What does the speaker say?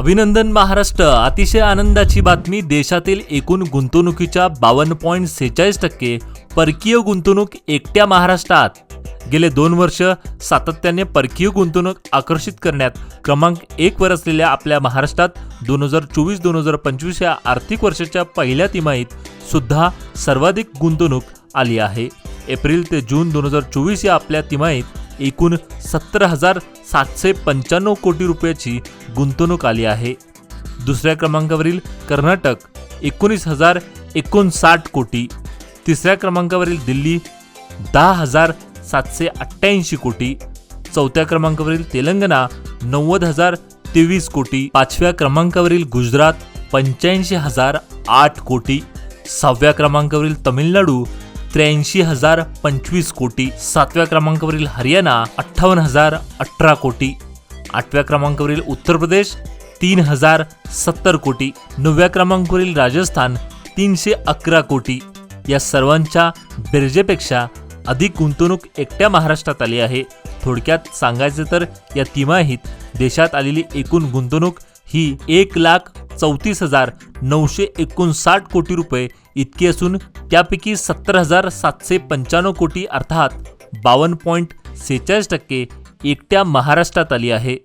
अभिनंदन महाराष्ट्र. अतिशय आनंदाची बातमी देशातील एकूण गुंतवणुकीच्या बावन्न पॉईंट सेहेचाळीस टक्के परकीय गुंतवणूक एकट्या महाराष्ट्रात. गेले दोन वर्ष सातत्याने परकीय गुंतवणूक आकर्षित करण्यात क्रमांक एक वर असलेल्या आपल्या महाराष्ट्रात दोन हजार चोवीस दोन हजार पंचवीस या आर्थिक वर्षाच्या पहिल्या तिमाहीत सुद्धा सर्वाधिक गुंतवणूक आली आहे. एप्रिल ते जून दोन हजार चोवीस या आपल्या तिमाहीत एकूण सत्तर हजार सातशे पंच्याण्णव कोटी रुपयाची गुंतवणूक आली आहे. दुसऱ्या क्रमांकावरील कर्नाटक एकोणीस हजार एकोणसाठ कोटी. तिसऱ्या क्रमांकावरील दिल्ली दहा हजार सातशे अठ्ठ्याऐंशी कोटी. चौथ्या क्रमांकावरील तेलंगणा नव्वद हजार तेवीस कोटी. पाचव्या क्रमांकावरील गुजरात पंच्याऐंशी हजार आठ कोटी. सहाव्या क्रमांकावरील तमिळनाडू त्र्याऐंशी हजार पंचवीस कोटी. सातव्या क्रमांकावरील हरियाणा अठ्ठावन्न हजार अठरा कोटी. आठव्या क्रमांकावरील उत्तर प्रदेश तीन हजार सत्तर कोटी. नवव्या क्रमांकावरील राजस्थान तीनशे अकरा कोटी. या सर्वांच्या बेरजेपेक्षा अधिक गुंतवणूक एकट्या महाराष्ट्रात आली आहे. थोडक्यात सांगायचं तर या तिमाहीत देशात आलेली एकूण गुंतवणूक ही एक लाख चौतीस हजार नऊशे एकोणसाठ कोटी रुपये इतकी असून त्यापैकी सत्तर हजार सातशे पंच्याण्णव कोटी अर्थात बावन्न पॉईंट सेहेचाळीस टक्के एकट्या महाराष्ट्रात आली आहे.